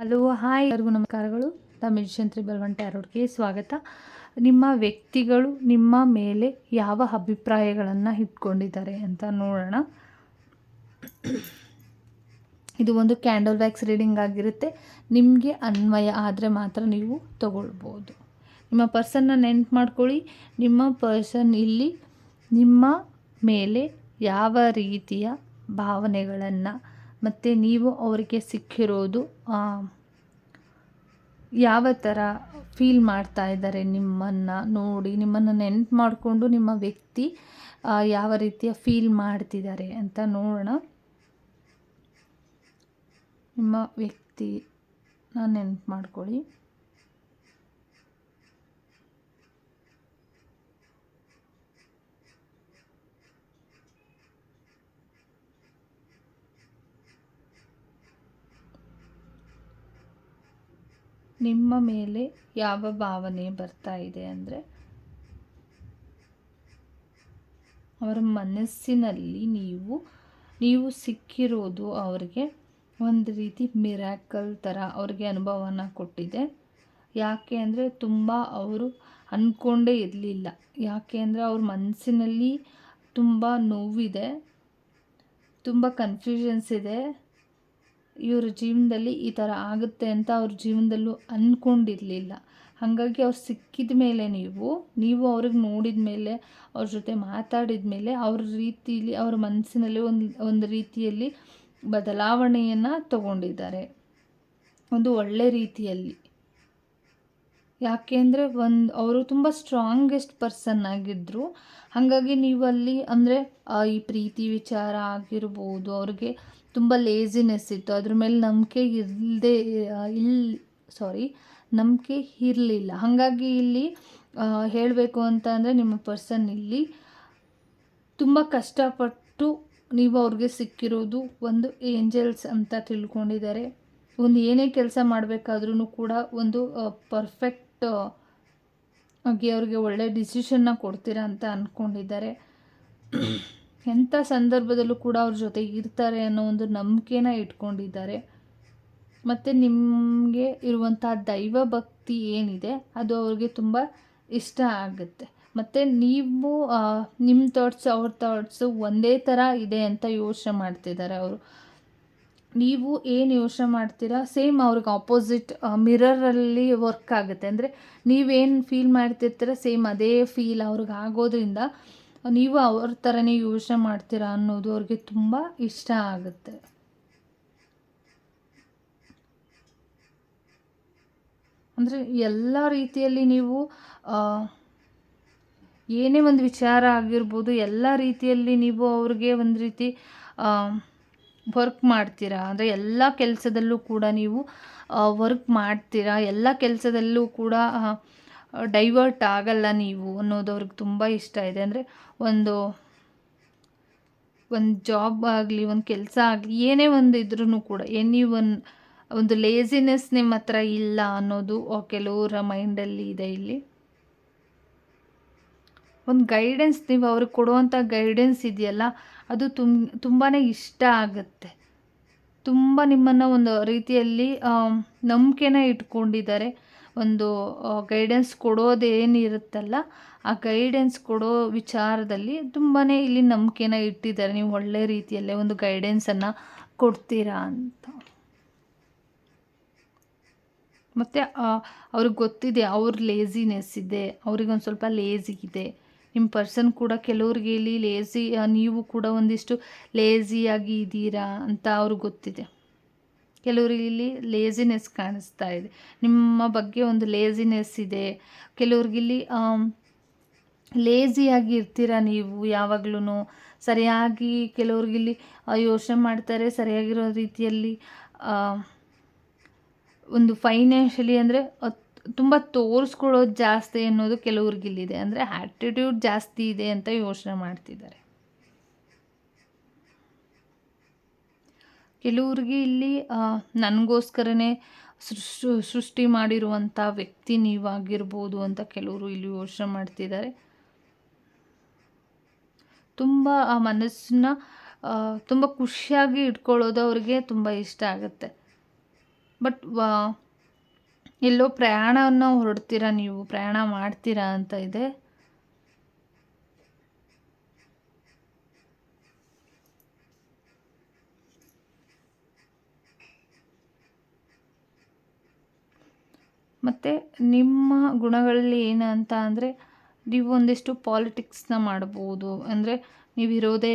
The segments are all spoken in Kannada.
ಹಲೋ, ಹಾಯ್ ಎಲ್ಲರಿಗೂ ನಮಸ್ಕಾರಗಳು. ತಮಿಳ್ ಶಂತ್ರಿ ಬಲವಂಟೆ ಟ್ಯಾರೋಡ್ಗೆ ಸ್ವಾಗತ. ನಿಮ್ಮ ವ್ಯಕ್ತಿಗಳು ನಿಮ್ಮ ಮೇಲೆ ಯಾವ ಅಭಿಪ್ರಾಯಗಳನ್ನು ಇಟ್ಕೊಂಡಿದ್ದಾರೆ ಅಂತ ನೋಡೋಣ. ಇದು ಒಂದು ಕ್ಯಾಂಡಲ್ ವ್ಯಾಕ್ಸ್ ರೀಡಿಂಗ್ ಆಗಿರುತ್ತೆ. ನಿಮಗೆ ಅನ್ವಯ ಆದರೆ ಮಾತ್ರ ನೀವು ತಗೊಳ್ಬೋದು. ನಿಮ್ಮ ಪರ್ಸನ್ನ ನೆನ್ಪು ಮಾಡ್ಕೊಳ್ಳಿ. ನಿಮ್ಮ ಪರ್ಸನ್ ಇಲ್ಲಿ ನಿಮ್ಮ ಮೇಲೆ ಯಾವ ರೀತಿಯ ಭಾವನೆಗಳನ್ನು ಮತ್ತು ನೀವು ಅವರಿಗೆ ಸಿಕ್ಕಿರೋದು ಯಾವ ಥರ ಫೀಲ್ ಮಾಡ್ತಾ ಇದ್ದಾರೆ ನಿಮ್ಮನ್ನು ನೋಡಿ, ನಿಮ್ಮನ್ನು ನೆನ್ಪು ಮಾಡಿಕೊಂಡು ನಿಮ್ಮ ವ್ಯಕ್ತಿ ಯಾವ ರೀತಿಯ ಫೀಲ್ ಮಾಡ್ತಿದ್ದಾರೆ ಅಂತ ನೋಡೋಣ. ನಿಮ್ಮ ವ್ಯಕ್ತಿ ನೆನ್ಪು ಮಾಡ್ಕೊಳ್ಳಿ. ನಿಮ್ಮ ಮೇಲೆ ಯಾವ ಭಾವನೆ ಬರ್ತಾ ಇದೆ ಅಂದರೆ ಅವರ ಮನಸ್ಸಿನಲ್ಲಿ ನೀವು ನೀವು ಸಿಕ್ಕಿರೋದು ಅವರಿಗೆ ಒಂದು ರೀತಿ ಮಿರಾಕಲ್ ಥರ ಅವ್ರಿಗೆ ಅನುಭವನ ಕೊಟ್ಟಿದೆ. ಯಾಕೆ ಅಂದರೆ ತುಂಬ ಅವರು ಅಂದ್ಕೊಂಡೇ ಇರಲಿಲ್ಲ. ಯಾಕೆ ಅಂದರೆ ಅವ್ರ ಮನಸ್ಸಿನಲ್ಲಿ ತುಂಬ ನೋವಿದೆ, ತುಂಬ ಕನ್ಫ್ಯೂಷನ್ಸ್ ಇದೆ. ಇವ್ರ ಜೀವನದಲ್ಲಿ ಈ ಥರ ಆಗುತ್ತೆ ಅಂತ ಅವ್ರ ಜೀವನದಲ್ಲೂ ಅಂದ್ಕೊಂಡಿರಲಿಲ್ಲ ಹಾಗಾಗಿ ಅವ್ರು ಸಿಕ್ಕಿದ ಮೇಲೆ ನೀವು ನೀವು ಅವ್ರಿಗೆ ನೋಡಿದ ಮೇಲೆ, ಅವ್ರ ಜೊತೆ ಮಾತಾಡಿದ ಮೇಲೆ ಅವ್ರ ರೀತಿಯಲ್ಲಿ ಅವ್ರ ಮನಸ್ಸಿನಲ್ಲಿ ಒಂದು ಒಂದು ರೀತಿಯಲ್ಲಿ ಬದಲಾವಣೆಯನ್ನು ತಗೊಂಡಿದ್ದಾರೆ. ಒಂದು ಒಳ್ಳೆ ರೀತಿಯಲ್ಲಿ. ಯಾಕೆ ಅಂದರೆ ಒಂದು, ಅವರು ತುಂಬ ಸ್ಟ್ರಾಂಗೆಸ್ಟ್ ಪರ್ಸನ್ ಆಗಿದ್ದರು ಹಾಗಾಗಿ ನೀವು ಅಲ್ಲಿ ಅಂದರೆ ಈ ಪ್ರೀತಿ ವಿಚಾರ ಆಗಿರ್ಬೋದು, ಅವ್ರಿಗೆ ತುಂಬ ಲೇಸಿನೆಸ್ ಇತ್ತು. ಅದ್ರ ಮೇಲೆ ನಂಬಿಕೆ ಇಲ್ಲದೆ ಇಲ್ಲಿ ಸಾರಿ ನಂಬಿಕೆ ಇರಲಿಲ್ಲ. ಹಾಗಾಗಿ ಇಲ್ಲಿ ಹೇಳಬೇಕು ಅಂತ ಅಂದರೆ ನಿಮ್ಮ ಪರ್ಸನ್ ಇಲ್ಲಿ ತುಂಬ ಕಷ್ಟಪಟ್ಟು ನೀವು ಅವ್ರಿಗೆ ಸಿಕ್ಕಿರೋದು ಒಂದು ಏಂಜಲ್ಸ್ ಅಂತ ತಿಳ್ಕೊಂಡಿದ್ದಾರೆ. ಒಂದು ಏನೇ ಕೆಲಸ ಮಾಡಬೇಕಾದ್ರೂ ಕೂಡ ಒಂದು ಪರ್ಫೆಕ್ಟ್ ಆಗಿ ಅವ್ರಿಗೆ ಒಳ್ಳೆ ಡಿಸಿಷನ್ನ ಕೊಡ್ತೀರಾ ಅಂತ ಅಂದ್ಕೊಂಡಿದ್ದಾರೆ ಎಂಥ ಸಂದರ್ಭದಲ್ಲೂ ಕೂಡ ಅವ್ರ ಜೊತೆ ಇರ್ತಾರೆ ಅನ್ನೋ ಒಂದು ನಂಬಿಕೆನ ಇಟ್ಕೊಂಡಿದ್ದಾರೆ. ಮತ್ತು ನಿಮಗೆ ಇರುವಂಥ ದೈವ ಭಕ್ತಿ ಏನಿದೆ, ಅದು ಅವ್ರಿಗೆ ತುಂಬ ಇಷ್ಟ ಆಗುತ್ತೆ. ಮತ್ತು ನೀವು ನಿಮ್ಮ ಥಾಟ್ಸ್ ಅವ್ರ ಥಾಟ್ಸು ಒಂದೇ ಥರ ಇದೆ ಅಂತ ಯೋಚನೆ ಮಾಡ್ತಿದ್ದಾರೆ ಅವರು. ನೀವು ಏನು ಯೋಚನೆ ಮಾಡ್ತೀರಾ? ಸೇಮ್ ಅವ್ರಿಗೆ ಆಪೋಸಿಟ್ ಮಿರರಲ್ಲಿ ವರ್ಕ್ ಆಗುತ್ತೆ. ಅಂದರೆ ನೀವೇನು ಫೀಲ್ ಮಾಡ್ತಿರ್ತೀರ, ಸೇಮ್ ಅದೇ ಫೀಲ್ ಅವ್ರಿಗೆ ಆಗೋದ್ರಿಂದ ನೀವು ಅವ್ರ ಥರನೇ ಯೋಚನೆ ಮಾಡ್ತೀರಾ ಅನ್ನೋದು ಅವ್ರಿಗೆ ತುಂಬ ಇಷ್ಟ ಆಗುತ್ತೆ. ಅಂದರೆ ಎಲ್ಲ ರೀತಿಯಲ್ಲಿ ನೀವು ಏನೇ ಒಂದು ವಿಚಾರ ಆಗಿರ್ಬೋದು, ಎಲ್ಲ ರೀತಿಯಲ್ಲಿ ನೀವು ಅವ್ರಿಗೆ ಒಂದು ರೀತಿ ವರ್ಕ್ ಮಾಡ್ತೀರಾ? ಅಂದರೆ ಎಲ್ಲ ಕೆಲಸದಲ್ಲೂ ಕೂಡ ನೀವು ವರ್ಕ್ ಮಾಡ್ತೀರಾ? ಎಲ್ಲ ಕೆಲಸದಲ್ಲೂ ಕೂಡ ಡೈವರ್ಟ್ ಆಗಲ್ಲ ನೀವು ಅನ್ನೋದು ಅವ್ರಿಗೆ ತುಂಬ ಇಷ್ಟ ಇದೆ. ಅಂದರೆ ಒಂದು ಒಂದು ಜಾಬ್ ಆಗಲಿ, ಒಂದು ಕೆಲಸ ಆಗಲಿ, ಏನೇ ಒಂದು ಇದ್ರೂ ಕೂಡ, ಎನಿ ಒನ್, ಒಂದು ಲೇಸಿನೆಸ್ ನಿಮ್ಮ ಹತ್ರ ಇಲ್ಲ ಅನ್ನೋದು ಕೆಲವರ ಮೈಂಡಲ್ಲಿ ಇದೆ ಇಲ್ಲಿ. ಒಂದು ಗೈಡೆನ್ಸ್ ನೀವು ಅವ್ರಿಗೆ ಕೊಡುವಂಥ ಗೈಡೆನ್ಸ್ ಇದೆಯಲ್ಲ, ಅದು ತುಂಬ ತುಂಬಾ ಇಷ್ಟ ಆಗುತ್ತೆ. ತುಂಬ ನಿಮ್ಮನ್ನು ಒಂದು ರೀತಿಯಲ್ಲಿ ನಂಬಿಕೆನ ಇಟ್ಕೊಂಡಿದ್ದಾರೆ. ಒಂದು ಗೈಡೆನ್ಸ್ ಕೊಡೋದೇನಿರುತ್ತಲ್ಲ ಆ ಗೈಡೆನ್ಸ್ ಕೊಡೋ ವಿಚಾರದಲ್ಲಿ ತುಂಬಾ ಇಲ್ಲಿ ನಂಬಿಕೆನ ಇಟ್ಟಿದ್ದಾರೆ. ನೀವು ಒಳ್ಳೆ ರೀತಿಯಲ್ಲೇ ಒಂದು ಗೈಡೆನ್ಸನ್ನು ಕೊಡ್ತೀರಾ ಅಂತ. ಮತ್ತು ಅವ್ರಿಗೆ ಗೊತ್ತಿದೆ, ಅವ್ರ ಲೇಸಿನೆಸ್ ಇದೆ ಅವ್ರಿಗೊಂದು ಸ್ವಲ್ಪ ಲೇಸಿ ಇದೆ. ನಿಮ್ಮ ಪರ್ಸನ್ ಕೂಡ ಕೆಲವ್ರಿಗೆ ಇಲ್ಲಿ ಲೇಸಿ ನೀವು ಕೂಡ ಒಂದಿಷ್ಟು ಲೇಸಿಯಾಗಿ ಇದ್ದೀರಾ ಅಂತ ಅವ್ರಿಗೆ ಗೊತ್ತಿದೆ. ಕೆಲವರಿಗೆ ಲೇಸಿನೆಸ್ ಕಾಣಿಸ್ತಾ ಇದೆ. ನಿಮ್ಮ ಬಗ್ಗೆ ಒಂದು ಲೇಸಿನೆಸ್ ಇದೆ. ಕೆಲವ್ರಿಗಿಲ್ಲಿ ಲೇಸಿಯಾಗಿ ಇರ್ತೀರ ನೀವು ಯಾವಾಗ್ಲೂ ಸರಿಯಾಗಿ ಕೆಲವ್ರಿಗಿಲ್ಲಿ ಯೋಚನೆ ಮಾಡ್ತಾರೆ, ಸರಿಯಾಗಿರೋ ರೀತಿಯಲ್ಲಿ ಒಂದು ಫೈನಾನ್ಷಿಯಲಿ ಅಂದರೆ ತುಂಬ ತೋರಿಸ್ಕೊಳ್ಳೋದು ಜಾಸ್ತಿ ಅನ್ನೋದು ಕೆಲವ್ರಿಗಿಲ್ಲಿದೆ ಅಂದರೆ ಆ್ಯಟಿಟ್ಯೂಡ್ ಜಾಸ್ತಿ ಇದೆ ಅಂತ ಯೋಚನೆ ಮಾಡ್ತಿದ್ದಾರೆ. ಕೆಲವ್ರಿಗೆ ಇಲ್ಲಿ ನನಗೋಸ್ಕರನೇ ಸೃಷ್ಟಿ ಸೃಷ್ಟಿ ಮಾಡಿರುವಂಥ ವ್ಯಕ್ತಿ ನೀವಾಗಿರ್ಬೋದು ಅಂತ ಕೆಲವರು ಇಲ್ಲಿ ಯೋಚನೆ ಮಾಡ್ತಿದ್ದಾರೆ. ತುಂಬ ಆ ಮನಸ್ಸನ್ನ ತುಂಬ ಖುಷಿಯಾಗಿ ಇಟ್ಕೊಳ್ಳೋದು ಅವರಿಗೆ ತುಂಬ ಇಷ್ಟ ಆಗುತ್ತೆ. ಬಟ್ ಎಲ್ಲೋ ಪ್ರಯಾಣವನ್ನು ಹೊರಡ್ತೀರಾ ನೀವು, ಪ್ರಯಾಣ ಮಾಡ್ತೀರಾ ಅಂತ ಇದೆ. ಮತ್ತು ನಿಮ್ಮ ಗುಣಗಳಲ್ಲಿ ಏನು ಅಂತ ಅಂದರೆ ನೀವು ಒಂದಿಷ್ಟು ಪಾಲಿಟಿಕ್ಸ್ನ ಮಾಡ್ಬೋದು. ಅಂದರೆ ಇರೋದೇ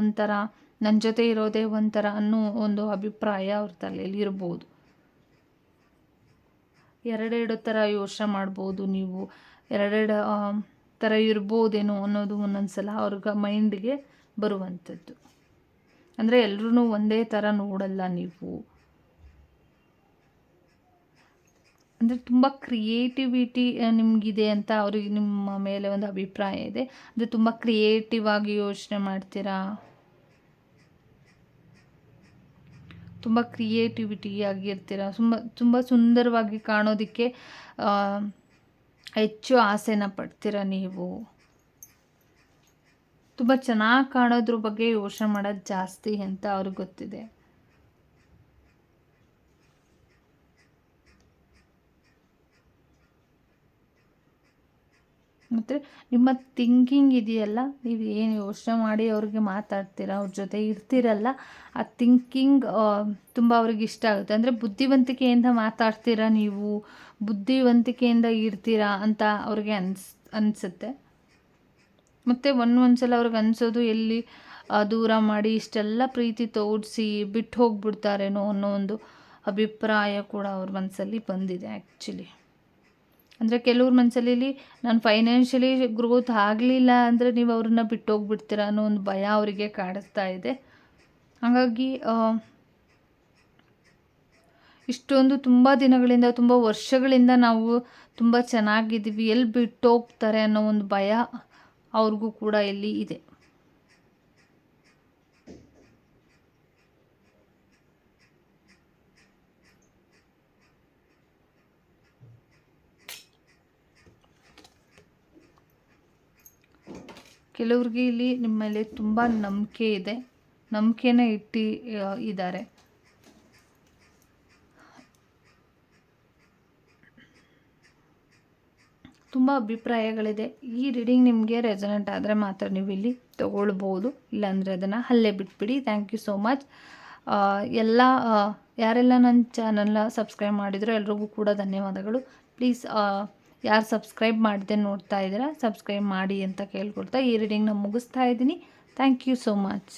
ಒಂಥರ ನನ್ನ ಜೊತೆ ಇರೋದೇ ಒಂಥರ ಅನ್ನೋ ಒಂದು ಅಭಿಪ್ರಾಯ ಅವ್ರ ತಲೆಯಲ್ಲಿ ಇರ್ಬೋದು. ಎರಡೆರಡು ಥರ ಯೋಚನೆ ಮಾಡ್ಬೋದು ನೀವು. ಎರಡೆರಡು ಥರ ಇರ್ಬೋದೇನೋ ಅನ್ನೋದು ಒಂದೊಂದು ಸಲ ಅವ್ರಿಗೆ ಮೈಂಡ್ಗೆ ಬರುವಂಥದ್ದು ಅಂದರೆ ಎಲ್ಲರೂ ಒಂದೇ ಥರ ನೋಡಲ್ಲ ನೀವು. ಅಂದರೆ ತುಂಬ ಕ್ರಿಯೇಟಿವಿಟಿ ನಿಮಗಿದೆ ಅಂತ ಅವ್ರಿಗೆ ನಿಮ್ಮ ಮೇಲೆ ಒಂದು ಅಭಿಪ್ರಾಯ ಇದೆ. ಅಂದರೆ ತುಂಬ ಕ್ರಿಯೇಟಿವ್ ಆಗಿ ಯೋಚನೆ ಮಾಡ್ತೀರಾ? ತುಂಬ ಕ್ರಿಯೇಟಿವಿಟಿ ಆಗಿರ್ತೀರ? ತುಂಬ ತುಂಬ ಸುಂದರವಾಗಿ ಕಾಣೋದಕ್ಕೆ ಹೆಚ್ಚು ಆಸೆನ ಪಡ್ತೀರ ನೀವು? ತುಂಬ ಚೆನ್ನಾಗಿ ಕಾಣೋದ್ರ ಬಗ್ಗೆ ಯೋಚನೆ ಮಾಡೋದು ಜಾಸ್ತಿ ಅಂತ ಅವ್ರಿಗೆ ಗೊತ್ತಿದೆ. ಮತ್ತು ನಿಮ್ಮ ಥಿಂಕಿಂಗ್ ಇದೆಯಲ್ಲ? ನೀವು ಏನು ಯೋಚನೆ ಮಾಡಿ ಅವ್ರಿಗೆ ಮಾತಾಡ್ತೀರ? ಅವ್ರ ಜೊತೆ ಇರ್ತೀರಲ್ಲ? ಆ ಥಿಂಕಿಂಗ್ ತುಂಬ ಅವ್ರಿಗೆ ಇಷ್ಟ ಆಗುತ್ತೆ. ಅಂದರೆ ಬುದ್ಧಿವಂತಿಕೆಯಿಂದ ಮಾತಾಡ್ತೀರಾ ನೀವು? ಬುದ್ಧಿವಂತಿಕೆಯಿಂದ ಇರ್ತೀರಾ ಅಂತ ಅವ್ರಿಗೆ ಅನ್ಸ್, ಅನಿಸುತ್ತೆ. ಮತ್ತು ಒಂದು ಒಂದು ಸಲ ಅವ್ರಿಗೆ ಅನಿಸೋದು, ಎಲ್ಲಿ ದೂರ ಮಾಡಿ ಇಷ್ಟೆಲ್ಲ ಪ್ರೀತಿ ತೋರಿಸಿ ಬಿಟ್ಟು ಹೋಗ್ಬಿಡ್ತಾರೇನೋ ಅನ್ನೋ ಒಂದು ಅಭಿಪ್ರಾಯ ಕೂಡ ಅವ್ರ ಮನಸ್ಸಲ್ಲಿ ಬಂದಿದೆ ಆ್ಯಕ್ಚುಲಿ ಅಂದರೆ ಕೆಲವ್ರ ಮನಸ್ಸಲ್ಲಿ ನಾನು ಫೈನಾನ್ಷಿಯಲಿ ಗ್ರೋತ್ ಆಗಲಿಲ್ಲ ಅಂದರೆ ನೀವು ಅವ್ರನ್ನ ಬಿಟ್ಟೋಗ್ಬಿಡ್ತೀರ ಅನ್ನೋ ಒಂದು ಭಯ ಅವರಿಗೆ ಕಾಡಿಸ್ತಾ ಇದೆ. ಹಾಗಾಗಿ ಇಷ್ಟೊಂದು ತುಂಬ ದಿನಗಳಿಂದ, ತುಂಬ ವರ್ಷಗಳಿಂದ ನಾವು ತುಂಬ ಚೆನ್ನಾಗಿದ್ದೀವಿ ಎಲ್ಲಿ ಬಿಟ್ಟೋಗ್ತಾರೆ ಅನ್ನೋ ಒಂದು ಭಯ ಅವ್ರಿಗೂ ಕೂಡ ಇಲ್ಲಿ ಇದೆ. ಕೆಲವ್ರಿಗೆ ಇಲ್ಲಿ ನಿಮ್ಮ ಮೇಲೆ ತುಂಬ ನಂಬಿಕೆ ಇದೆ. ನಂಬಿಕೆನ ಇಟ್ಟು ಇದ್ದಾರೆ. ತುಂಬ ಅಭಿಪ್ರಾಯಗಳಿದೆ. ಈ ರೀಡಿಂಗ್ ನಿಮಗೆ ರೆಸನೆಂಟ್ ಆದರೆ ಮಾತ್ರ ನೀವು ಇಲ್ಲಿ ತೊಗೊಳ್ಬೋದು. ಇಲ್ಲಾಂದರೆ ಅದನ್ನು ಅಲ್ಲೇ ಬಿಟ್ಬಿಡಿ. ಥ್ಯಾಂಕ್ ಯು ಸೋ ಮಚ್ ಎಲ್ಲ ಯಾರೆಲ್ಲ ನನ್ನ ಚಾನಲ್ನ ಸಬ್ಸ್ಕ್ರೈಬ್ ಮಾಡಿದ್ರು ಎಲ್ರಿಗೂ ಕೂಡ ಧನ್ಯವಾದಗಳು. ಪ್ಲೀಸ್ ಯಾರು ಸಬ್ಸ್ಕ್ರೈಬ್ ಮಾಡದೆ ನೋಡ್ತಾ ಇದ್ದೀರಾ, ಸಬ್ಸ್ಕ್ರೈಬ್ ಮಾಡಿ ಅಂತ ಕೇಳ್ಕೊಡ್ತಾ ಈ ರೀಡಿಂಗ್ನ ಮುಗಿಸ್ತಾ ಇದ್ದೀನಿ. Thank you so much